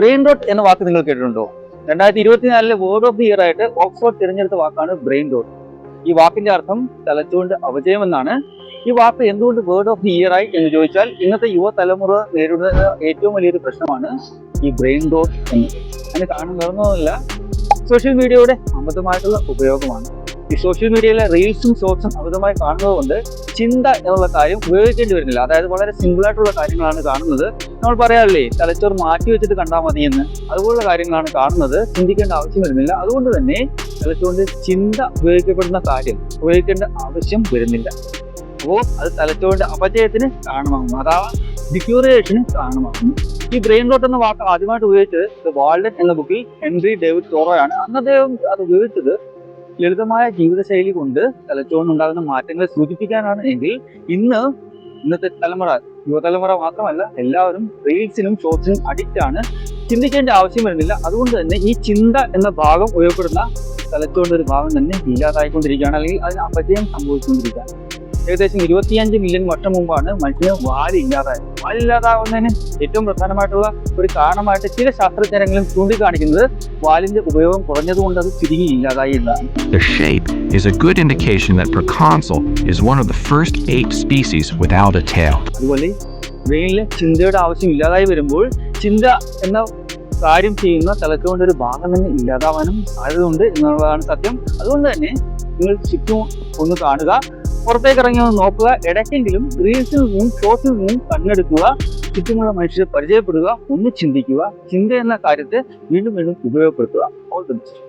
Brain dot എന്ന വാക്ക് നിങ്ങൾ കേട്ടിട്ടുണ്ടോ? രണ്ടായിരത്തി ഇരുപത്തിനാലിലെ വേർഡ് ഓഫ് ദി ഇയർ ആയിട്ട് ഓക്സ്ഫോർഡ് തിരഞ്ഞെടുത്ത വാക്കാണ് ബ്രെയിൻ ഡോട്ട് ഈ വാക്കിന്റെ അർത്ഥം തലച്ചുകൊണ്ട് അവജയം എന്നാണ് ഈ വാക്ക് എന്തുകൊണ്ട് വേർഡ് ഓഫ് ദി ഇയർ ആയി എന്ന് ചോദിച്ചാൽ ഇന്നത്തെ യുവതലമുറ നേരിടുന്ന ഏറ്റവും വലിയൊരു പ്രശ്നമാണ് ഈ ബ്രെയിൻ റോട്ട് എന്ന്. അതിന് കാരണം നിറഞ്ഞതല്ല സോഷ്യൽ മീഡിയയുടെ അമിതമായിട്ടുള്ള ഉപയോഗമാണ്. ഈ സോഷ്യൽ മീഡിയയിലെ റീൽസും ഷോർട്സും അമിതമായി കാണുന്നത് കൊണ്ട് ചിന്ത എന്നുള്ള കാര്യം ഉപയോഗിക്കേണ്ടി വരുന്നില്ല. അതായത് വളരെ സിമ്പിൾ ആയിട്ടുള്ള കാര്യങ്ങളാണ് കാണുന്നത്. നമ്മൾ പറയാറില്ലേ തലച്ചോറ് മാറ്റി വെച്ചിട്ട് കണ്ടാൽ മതി എന്ന് അതുപോലുള്ള കാര്യങ്ങളാണ് കാണുന്നത്. ചിന്തിക്കേണ്ട ആവശ്യം വരുന്നില്ല. അതുകൊണ്ട് തന്നെ തലച്ചോറിന്റെ ചിന്ത ഉപയോഗിക്കപ്പെടുന്ന കാര്യം ഉപയോഗിക്കേണ്ട ആവശ്യം വരുന്നില്ല. അപ്പോൾ അത് തലച്ചോറിന്റെ അപജയത്തിന് കാരണമാകുന്നു. അഥവാ ഡിക്യൂറിയേഷന് കാരണമാകുന്നു. ഈ ബ്രെയിൻ റോട്ട് എന്ന വാക്ക് ആദ്യമായിട്ട് ഉപയോഗിച്ചത് വാൾഡൻ എന്ന ബുക്കിൽ ഹെൻറി ഡേവിഡ് തോറോയാണ് അന്ന് അദ്ദേഹം അത് ഉപയോഗിച്ചത് ലളിതമായ ജീവിതശൈലി കൊണ്ട് തലച്ചോറിനുണ്ടാകുന്ന മാറ്റങ്ങളെ സൂചിപ്പിക്കാനാണ് എങ്കിൽ ഇന്ന് ഇന്നത്തെ തലമുറ യുവതലമുറ മാത്രമല്ല എല്ലാവരും റീൽസിനും ഷോർട്സിനും അഡിക്റ്റ് ആണ്. ചിന്തിക്കേണ്ട ആവശ്യം വരുന്നില്ല. അതുകൊണ്ട് തന്നെ ഈ ചിന്ത എന്ന ഭാഗം ഉപയോഗപ്പെടുന്ന തലച്ചോറിന്റെ ഒരു ഭാഗം തന്നെ ഇല്ലാതായിക്കൊണ്ടിരിക്കുകയാണ്. അല്ലെങ്കിൽ അതിന് അപജയം സംഭവിച്ചുകൊണ്ടിരിക്കുകയാണ്. ഏകദേശം ഇരുപത്തിയഞ്ച് മില്യൺ വർഷം മുമ്പാണ് മനുഷ്യന് വാൽ ഇല്ലാതായത്. വാലില്ലാതാവുന്നതിന് ഏറ്റവും പ്രധാനമായിട്ടുള്ള ഒരു കാരണമായിട്ട് ചില ശാസ്ത്രജ്ഞരെങ്കിലും ചൂണ്ടിക്കാണിക്കുന്നത് വാലിന്റെ ഉപയോഗം കുറഞ്ഞതുകൊണ്ട് അത് ചുരുങ്ങി ഇല്ലാതായി എന്നാണ്. The shape is a good indication that Proconsul is one of the first ape species without a tail. അതുപോലെ ബ്രെയിനിലെ ചിന്തയുടെ ആവശ്യം ഇല്ലാതായി വരുമ്പോൾ ചിന്ത എന്ന കാര്യം ചെയ്യുന്ന തലക്കുകൊണ്ട് ഒരു ഭാഗം തന്നെ ഇല്ലാതാവാനും സാധ്യതയുണ്ട് എന്നുള്ളതാണ് സത്യം. അതുകൊണ്ട് തന്നെ നിങ്ങൾ ചുറ്റും ഒന്ന് കാണുക. പുറത്തേക്ക് ഇറങ്ങി ഒന്ന് നോക്കുക. ഇടയ്ക്കെങ്കിലും റീൽസിൽ നിന്നും ഷോർട്സിൽ നിന്നും കണ്ണെടുക്കുക. ചുറ്റുമുള്ള മനുഷ്യരെ പരിചയപ്പെടുക. ഒന്ന് ചിന്തിക്കുക. ചിന്ത എന്ന കാര്യത്തെ വീണ്ടും വീണ്ടും ഉപയോഗപ്പെടുത്തുക. All the best